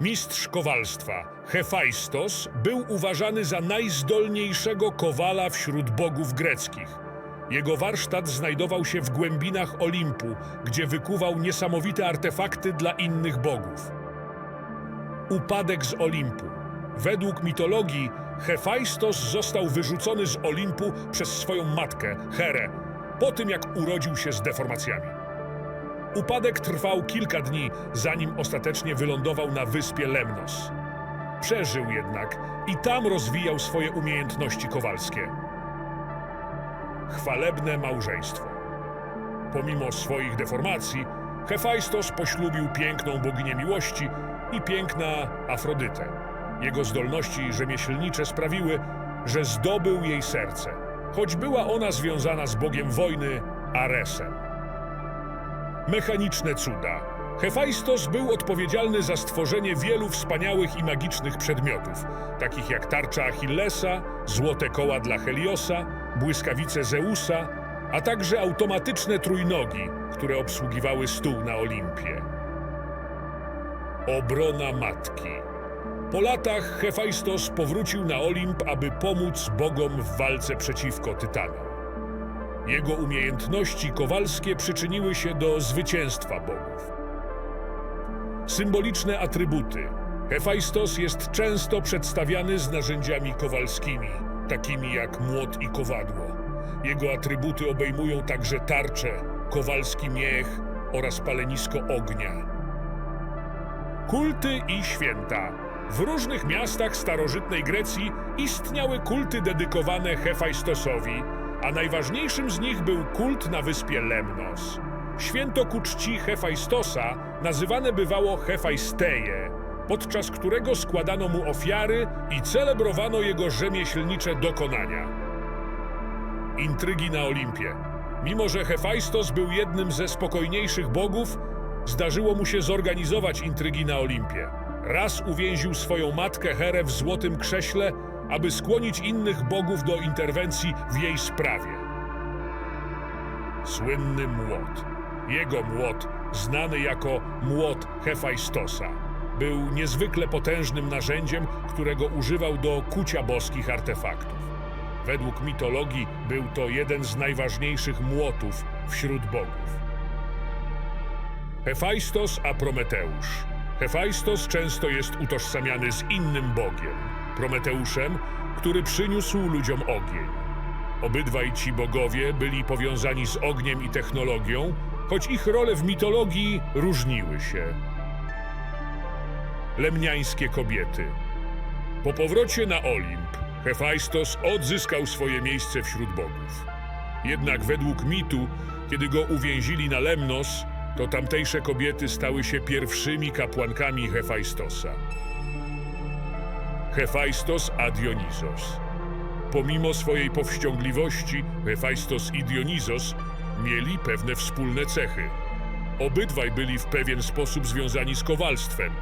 Mistrz kowalstwa Hefajstos był uważany za najzdolniejszego kowala wśród bogów greckich. Jego warsztat znajdował się w głębinach Olimpu, gdzie wykuwał niesamowite artefakty dla innych bogów. Upadek z Olimpu. Według mitologii Hefajstos został wyrzucony z Olimpu przez swoją matkę, Herę, po tym jak urodził się z deformacjami. Upadek trwał kilka dni, zanim ostatecznie wylądował na wyspie Lemnos. Przeżył jednak i tam rozwijał swoje umiejętności kowalskie. Chwalebne małżeństwo. Pomimo swoich deformacji, Hefajstos poślubił piękną boginię miłości i piękna Afrodytę. Jego zdolności rzemieślnicze sprawiły, że zdobył jej serce, choć była ona związana z bogiem wojny Aresem. Mechaniczne cuda. Hefajstos był odpowiedzialny za stworzenie wielu wspaniałych i magicznych przedmiotów, takich jak tarcza Achillesa, złote koła dla Heliosa, błyskawice Zeusa, a także automatyczne trójnogi, które obsługiwały stół na Olimpie. Obrona matki. Po latach Hefajstos powrócił na Olimp, aby pomóc bogom w walce przeciwko Tytanom. Jego umiejętności kowalskie przyczyniły się do zwycięstwa bogów. Symboliczne atrybuty. Hefajstos jest często przedstawiany z narzędziami kowalskimi, takimi jak młot i kowadło. Jego atrybuty obejmują także tarczę, kowalski miech oraz palenisko ognia. Kulty i święta. W różnych miastach starożytnej Grecji istniały kulty dedykowane Hefajstosowi, a najważniejszym z nich był kult na wyspie Lemnos. Święto ku czci Hefajstosa nazywane bywało Hefajsteje, podczas którego składano mu ofiary i celebrowano jego rzemieślnicze dokonania. Intrygi na Olimpie. Mimo, że Hefajstos był jednym ze spokojniejszych bogów, zdarzyło mu się zorganizować intrygi na Olimpie. Raz uwięził swoją matkę Herę w złotym krześle, aby skłonić innych bogów do interwencji w jej sprawie. Słynny młot. Jego młot, znany jako młot Hefajstosa, był niezwykle potężnym narzędziem, którego używał do kucia boskich artefaktów. Według mitologii był to jeden z najważniejszych młotów wśród bogów. Hefajstos a Prometeusz. Hefajstos często jest utożsamiany z innym bogiem, Prometeuszem, który przyniósł ludziom ogień. Obydwaj ci bogowie byli powiązani z ogniem i technologią, choć ich role w mitologii różniły się. Lemniańskie kobiety. Po powrocie na Olimp, Hefajstos odzyskał swoje miejsce wśród bogów. Jednak według mitu, kiedy go uwięzili na Lemnos, to tamtejsze kobiety stały się pierwszymi kapłankami Hefajstosa. Hefajstos a Dionizos. Pomimo swojej powściągliwości, Hefajstos i Dionizos mieli pewne wspólne cechy. Obydwaj byli w pewien sposób związani z kowalstwem,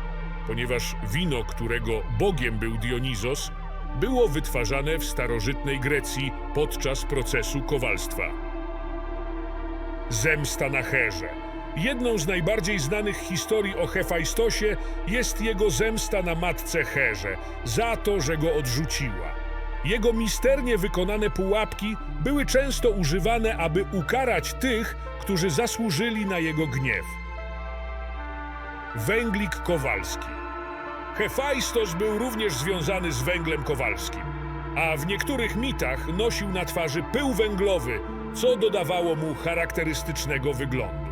ponieważ wino, którego bogiem był Dionizos, było wytwarzane w starożytnej Grecji podczas procesu kowalstwa. Zemsta na Herze. Jedną z najbardziej znanych historii o Hefajstosie jest jego zemsta na matce Herze za to, że go odrzuciła. Jego misternie wykonane pułapki były często używane, aby ukarać tych, którzy zasłużyli na jego gniew. Węglik Kowalski. Hefajstos był również związany z węglem kowalskim, a w niektórych mitach nosił na twarzy pył węglowy, co dodawało mu charakterystycznego wyglądu.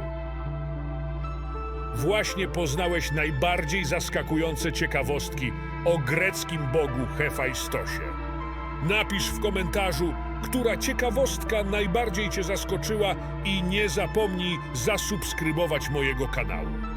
Właśnie poznałeś najbardziej zaskakujące ciekawostki o greckim bogu Hefajstosie. Napisz w komentarzu, która ciekawostka najbardziej Cię zaskoczyła i nie zapomnij zasubskrybować mojego kanału.